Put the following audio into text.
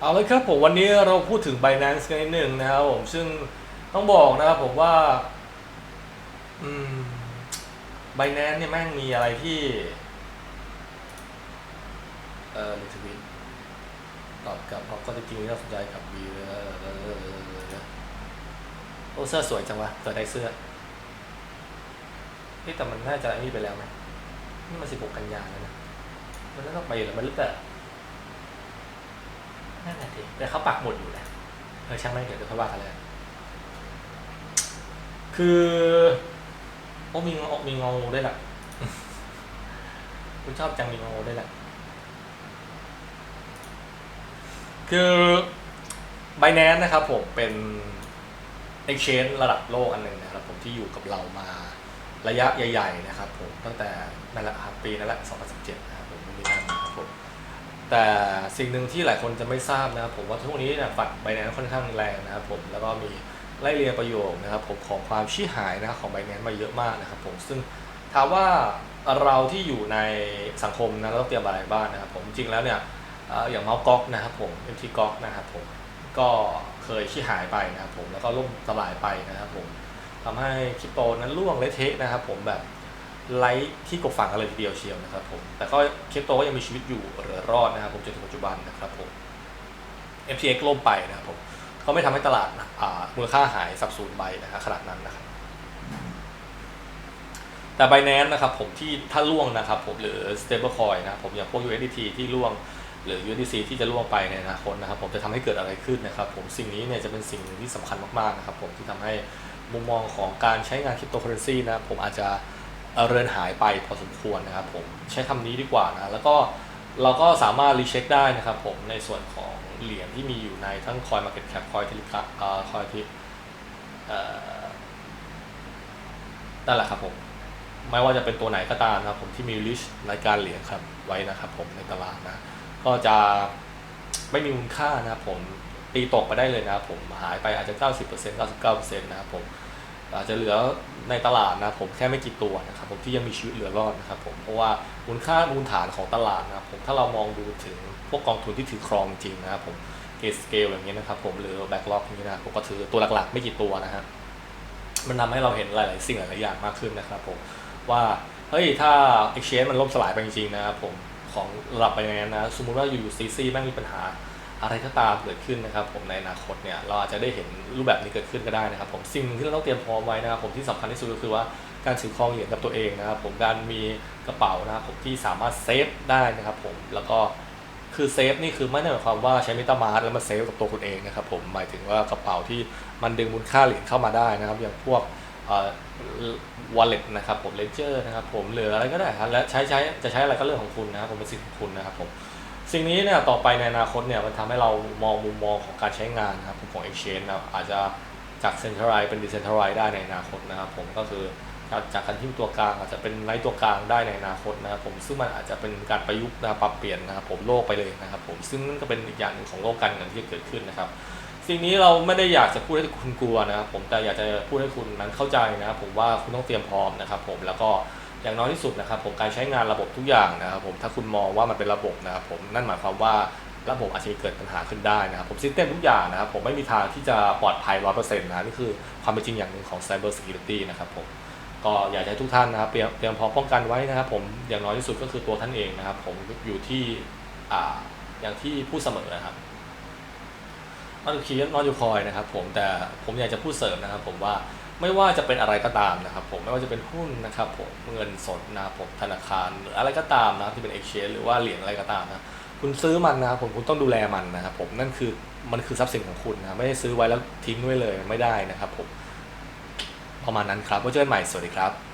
เอาเลยครับผมวันนี้เราพูดถึง Binance กันนิดหนึ่งนะครับผมซึ่งต้องบอกนะครับผมว่า อืม Binance เนี่ยแม่งมีอะไรที่ เออในทวิตตอบกลับเพราะก็จะจริงน่าสนใจกับวีเออโอ้เสื้อสวยจังวะเกิดได้เสื้อเฮ้ยแต่มันน่าจะนี่ไปแล้วไหมนี่มันสิบหกกันยาแล้วนะ มันน่าต้องไปหรือมันหรือเปล่า นั่นแหละดิแต่เขาปักหมุดอยู่นะเออช่างไม่เดี๋ยวเดี๋ยวค่อยว่ากันเลยคือโอ้มีงอมีงองูด้วยล่ะคุณชอบจังมีงองูด้วยล่ะคือ Binance นะครับผมเป็น exchange ระดับโลกอันหนึ่งนะครับผมที่อยู่กับเรามาระยะใหญ่ ๆ นะครับผมตั้งแต่นั่นแหละปีนั่นแหละ 2017 แต่สิ่งหนึ่งที่หลายคนจะไม่ทราบนะครับผมว่าทุกวันนี้เนี่ยฝัดไบแนนค่อนข้างแรงนะครับผมแล้วก็มีไล่เรียงประโยคนะครับผมของความชี้หายนะครับของไบแนนมาเยอะมากนะครับผมซึ่งถามว่าเราที่อยู่ในสังคมนะเราต้องเตรียมอะไรบ้างนะครับผมจริงแล้วเนี่ยอย่างเมาส์ก๊อกนะครับผมเอ็มทีก๊อกนะครับผมก็เคยชี้หายไปนะครับผมแล้วก็ล่มสลายไปนะครับผมทำให้คริปโตนั้นร่วงเละเทะนะครับผมแบบ ไลท์ที่กบฝังกันเลยทีเดียวเชียวนะครับผม แต่ก็เคปโตก็ยังมีชีวิตอยู่เหลือรอดนะครับผมจนถึงปัจจุบันนะครับผม FTX ล่มไปนะครับผมก็ไม่ทำให้ตลาดมูลค่าหายสับสูญไปนะครับขนาดนั้นนะครับ แต่ Binance นะครับผมที่ถ้าล่วงนะครับผมหรือ stablecoin นะครับผมอย่างพวก USDT ที่ล่วงหรือ USDC ที่จะล่วงไปในอนาคตนะครับผมจะทำให้เกิดอะไรขึ้นนะครับ ผมสิ่งนี้เนี่ยจะเป็นสิ่งหนึ่งที่สำคัญมากๆนะครับผมที่ทำให้มุมมองของการใช้งานคริปโตเคอเรนซีนะครับผมอาจจะ เรือนหายไปพอสมควรนะครับผมใช้คำนี้ดีกว่านะแล้วก็เราก็สามารถรีเช็คได้นะครับผมในส่วนของเหรียญที่มีอยู่ในทั้ง Coin Market Cap Coin t e l e g r a เอ่อ Coin ที่เอ่อนั่นแหละครับผมไม่ว่าจะเป็นตัวไหนก็ตามนะครับผมที่มีลิชรายการเหรียญครับไว้นะครับผมในตลาดนะ ก็จะไม่มีมูลค่านะครับผมตีตกไปได้เลยนะครับผมหายไปอาจจะ 90% 99%นะครับผม อาจจะเหลือในตลาดนะผมแค่ไม่กี่ตัวนะครับผมที่ยังมีชีวิตเหลือรอดนะครับผมเพราะว่ามูลค่ามูลฐานของตลาดนะครับผมถ้าเรามองดูถึงพวกกองทุนที่ถือครองจริงนะครับผมเกสเกลอย่างนี้นะครับผมหรือแบ็กล็อกนี้นะผมก็ถือตัวหลักๆ ไม่กี่ตัวนะฮะมันทำให้เราเห็นหลายๆ สิ่งหลายๆอย่างมากขึ้นนะครับผมว่าเฮ้ยถ้า exchange มันล่มสลายไปจริงๆนะครับผมของระดับไปอย่างนั้นนะสมมุติว่าอยู่ๆซีซีแม่งมีปัญหา อะไรก็ตามเกิดขึ้นนะครับ ผมในอนาคตเนี่ยเราอาจจะได้เห็นรูปแบบนี้เกิดขึ้นก็ได้นะครับผมสิ่งหนึ่งที่เราต้องเตรียมพร้อมไว้นะครับผมที่สำคัญที่สุดก็คือว่าการถือครองเหรียญกับตัวเองนะครับผมการมีกระเป๋านะครับผมที่สามารถเซฟได้นะครับผมแล้วก็คือเซฟนี่คือไม่ได้หมายความว่าใช้มิตามาร์แล้วมาเซฟกับตัวคุณเองนะครับผมหมายถึงว่ากระเป๋าที่มันดึงมูลค่าเหรียญเข้ามาได้นะครับอย่างพวกเอ่อ wallet นะครับผม ledger นะครับผมหรืออะไรก็ได้ครับและใช้ใช้จะใช้อะไรก็เรื่องของคุณนะครับผมเป็นสิทธิ์ของคุณนะครับผม สิ่งนี้เนี่ยต่อไปในอนาคตเนี่ยมันทำให้เรามองมุมมองของการใช้งานนะครับของ exchange นะครับอาจจะจาก centralize เป็น decentralize ได้ในอนาคตนะครับผมก็คือจากจากการที่ตัวกลางอาจจะเป็นไร้ตัวกลางได้ในอนาคตนะครับผมซึ่งมันอาจจะเป็นการประยุกต์นะปรับเปลี่ยนนะครับผมโลกไปเลยนะครับผมซึ่งนั่นก็เป็นอีกอย่างหนึ่งของโลกการเงินที่เกิดขึ้นนะครับสิ่งนี้เราไม่ได้อยากจะพูดให้คุณกลัวนะครับผมแต่อยากจะพูดให้คุณนั้นเข้าใจนะครับผมว่าคุณต้องเตรียมพร้อมนะครับผมแล้วก็ อย่างน้อยที่สุดนะครับผมการใช้งานระบบทุกอย่างนะครับผมถ้าคุณมองว่ามันเป็นระบบนะครับผมนั่นหมายความว่าระบบอาจจะเกิดปัญหาขึ้นได้นะครับผมซิสเต็มทุกอย่างนะครับผมไม่มีทางที่จะปลอดภัยร้อยเปอร์เซ็นต์นะนี่คือความเป็นจริงอย่างหนึ่งของ Cyber Security นะครับผมก็อยากให้ทุกท่านนะครับเตรียมพร้อมป้องกันไว้นะครับ ผมอย่างน้อยที่สุดก็คือตัวท่านเองนะครับ ผมอยู่ที่อ่าอย่างที่พูดเสมอนะครับนอตคีนอตยูคอยนะครับ ผมแต่ผมอยากจะพูดเสริมนะครับ ผมว่า ไม่ว่าจะเป็นอะไรก็ตามนะครับผมไม่ว่าจะเป็นหุ้นนะครับผมเงินสดนะครับผมธนาคารหรืออะไรก็ตามนะครับที่เป็น exchange หรือว่าเหรียญอะไรก็ตามนะคุณซื้อมันนะครับผมคุณต้องดูแลมันนะครับผมนั่นคือมันคือทรัพย์สินของคุณนะไม่ได้ซื้อไว้แล้วทิ้งไว้เลยไม่ได้นะครับผมประมาณนั้นครับไว้เจอกันใหม่สวัสดีครับ